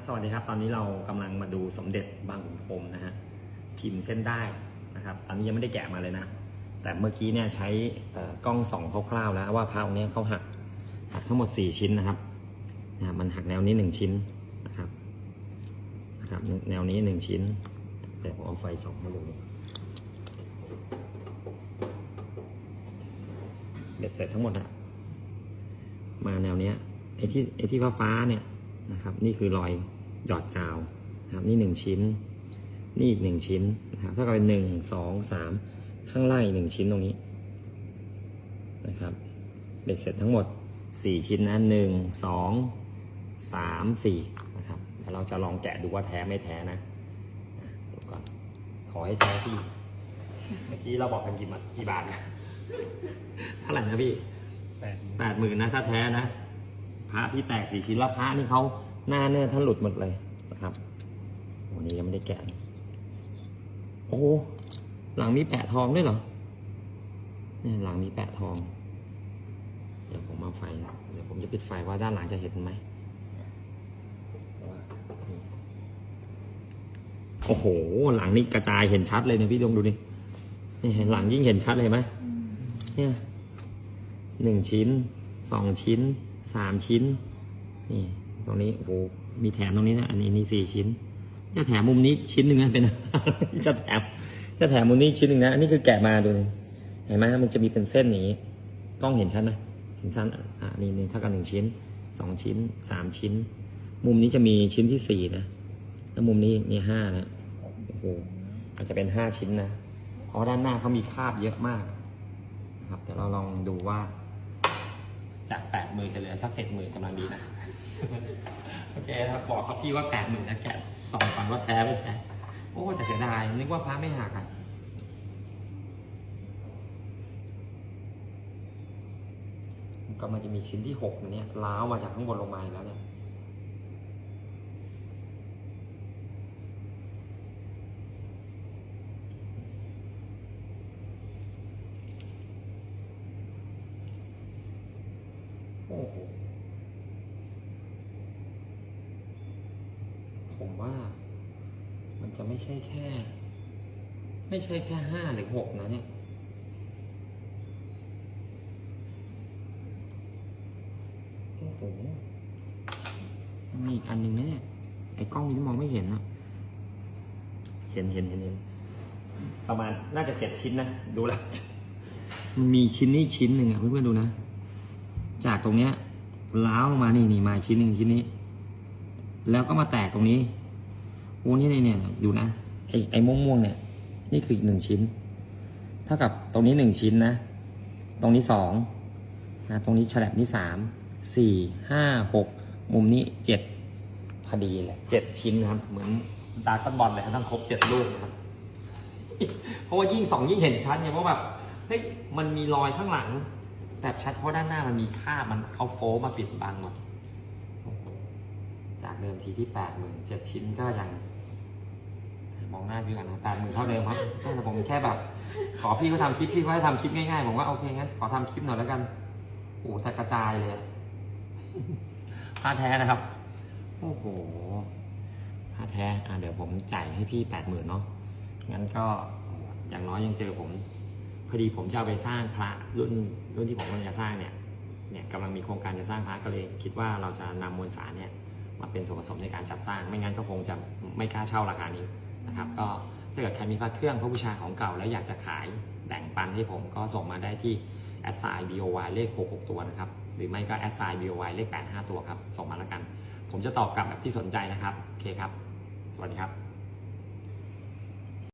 ครับสวัสดีครับ ตอนนี้เรากำลังมาดูสมเด็จบางขุนพรมนะฮะพิมพ์เส้นได้นะครับ ตอนนี้ยังไม่ได้แกะมาเลยนะ แต่เมื่อกี้เนี่ยใช้กล้องสองคร่าวๆแล้วว่าพระองค์เนี้ยเขาหักหักทั้งหมด 4 ชิ้นนะครับนะครับมันหักแนวนี้ 1 ชิ้นนะครับนะครับแนวนี้ 1 ชิ้นเดี๋ยวผมเอาไฟส่องให้ดูเบ็ดเสร็จทั้งหมดอะมาแนวเนี้ยไอ้ที่ไอ้ที่ฟ้าฟ้าเนี่ย นะครับ นี่คือรอยหยอดกาวนะครับ นี่หนึ่งชิ้น นี่อีกหนึ่งชิ้นนะครับเท่ากับเป็นหนึ่งสองสามข้างล่างอีกหนึ่งชิ้นตรงนี้นะครับเบ็ดเสร็จทั้งหมดสี่ชิ้นนะหนึ่งสองสามสี่นะครับเดี๋ยวเราจะลองแกะดูว่าแท้ไม่แท้นะอะดูก่อนขอให้แท้พี่ เมื่อกี้เราบอกกันกี่บาทกี่บาทนะเท่าไหร่นะพี่แปดแปดหมื่นนะถ้าแท้นะ พระที่แตกสี่ชิ้นแล้วพระนี่เขาหน้าเนื้อท่านหลุดหมดเลยนะครับวันนี้ยังไม่ได้แกะโอ้โหหลังมีแปะทองด้วยเหรอเนี่ยหลังมีแปะทอง เดี๋ยวผมเอาไฟเดี๋ยวผมจะปิดไฟว่าด้านหลังจะเห็นไหมโอ้โห หลังนี่กระจายเห็นชัดเลยนะพี่ดงดูดินี่เห็นหลังยิ่งเห็นชัดเลยไหมเนี่ยหนึ่งชิ้นสองชิ้น สามชิ้น นี่ ตรงนี้โอ้โหมีแถมตรงนี้นะอันนี้นี่สี่ชิ้น จะแถมมุมนี้ชิ้นหนึ่งนะเป็นจะแถมจะแถมมุมนี้ชิ้นหนึ่งนะอันนี้คือแกะมาดูนี่เห็นไหมมันจะมีเป็นเส้นอย่างนี้ กล้องเห็นชัดไหมเห็นชัดอะนี่นี่เท่ากันหนึ่งชิ้นสองชิ้นสามชิ้น มุมนี้จะมีชิ้นที่สี่นะแล้วมุมนี้มีห้านะโอ้โหอาจจะเป็นห้าชิ้นนะเพราะด้านหน้าเขามีคาบเยอะมากนะครับเดี๋ยวเราลองดูว่า จากแปดหมื่นจะเหลือสักเจ็ดหมื่นกำลังดีนะ โอเคครับบอกเขาพี่ว่าแปดหมื่นนะแกะสองฟันว่าแท้ไม่แท้โอ้แต่เสียดายนึกว่าพระไม่หักอะก็มันจะมีชิ้นที่หกนะเนี่ยล้าวมาจากข้างบนลงมาอีกแล้วเนี่ย โอ้โหผมว่า มันจะไม่ใช่แค่ ไม่ใช่แค่ห้าหรือหกนะเนี่ยโอ้โหมันมีอีกอันหนึ่งนะเนี่ยไอ้กล้องนี้มองไม่เห็นนะเห็นเห็นเห็นเห็นประมาณน่าจะเจ็ดชิ้นนะ ดูแล้วมันมีชิ้นนี้ชิ้นหนึ่งอะเพื่อนๆดูนะ จากตรงเนี้ยล้าวลงมานี่นี่มาชิ้นหนึ่งชิ้นนี้ แล้วก็มาแตกตรงนี้โอ้นี่เนี่ยดูนะไอ้ไอม่วงม่วงเนี่ย นี่คืออีกหนึ่งชิ้น เท่ากับตรงนี้หนึ่งชิ้นนะ ตรงนี้สองนะตรงนี้ฉลับนี่สามสี่ห้าหกมุมนี้เจ็ดพอดีเลยเจ็ดชิ้นครับ เหมือนดราก้นบอลเลยครับต้องครบเจ็ดลูกครับเพราะว่ายิ่งสองยิ่งเห็นชัดไงเพราะแบบเฮ้ยมันมีรอยข้างหลัง แบบชัดเพราะด้านหน้ามันมีค่ามันเขาโฟมาปิดบังหมดจากเดิมทีที่แปดหมื่นเจ็ดชิ้นก็ยัง มองหน้าพี่กันนะแปดหมื่นเท่าเดิมครับแต่ผมแค่แบบ ขอพี่เขาทำคลิปพี่เขาให้ทำคลิปง่ายๆผมว่าโอเคงั้นขอทำคลิปหน่อยแล้วกันโอ้แต่กระจายเลยผ้าแท้นะครับ โอ้โหผ้าแท้อะเดี๋ยวผมจ่ายให้พี่แปดหมื่นเนาะงั้นก็อย่างน้อยยังเจอผม พอดีผมจะเอาไปสร้างพระรุ่นรุ่นที่ผมกำลังจะสร้างเนี่ยเนี่ยกำลังมีโครงการจะสร้างพระก็เลย คิดว่าเราจะนำมวลสารเนี่ยมาเป็นส่วนผสมในการจัดสร้าง ไม่งั้นก็คงจะไม่กล้าเช่าราคานี้นะครับ ก็ถ้าเกิดใครมีพระเครื่องพระบูชาของเก่าแล้วอยากจะขายแบ่งปันให้ผมก็ส่งมาได้ที่ s i b o y เลข 66 ตัวนะครับ หรือไม่ก็ s i b o y เลข 85 ตัวครับ ส่งมาแล้วกัน ผมจะตอบกลับแบบที่สนใจนะครับ โอเคครับ สวัสดีครับ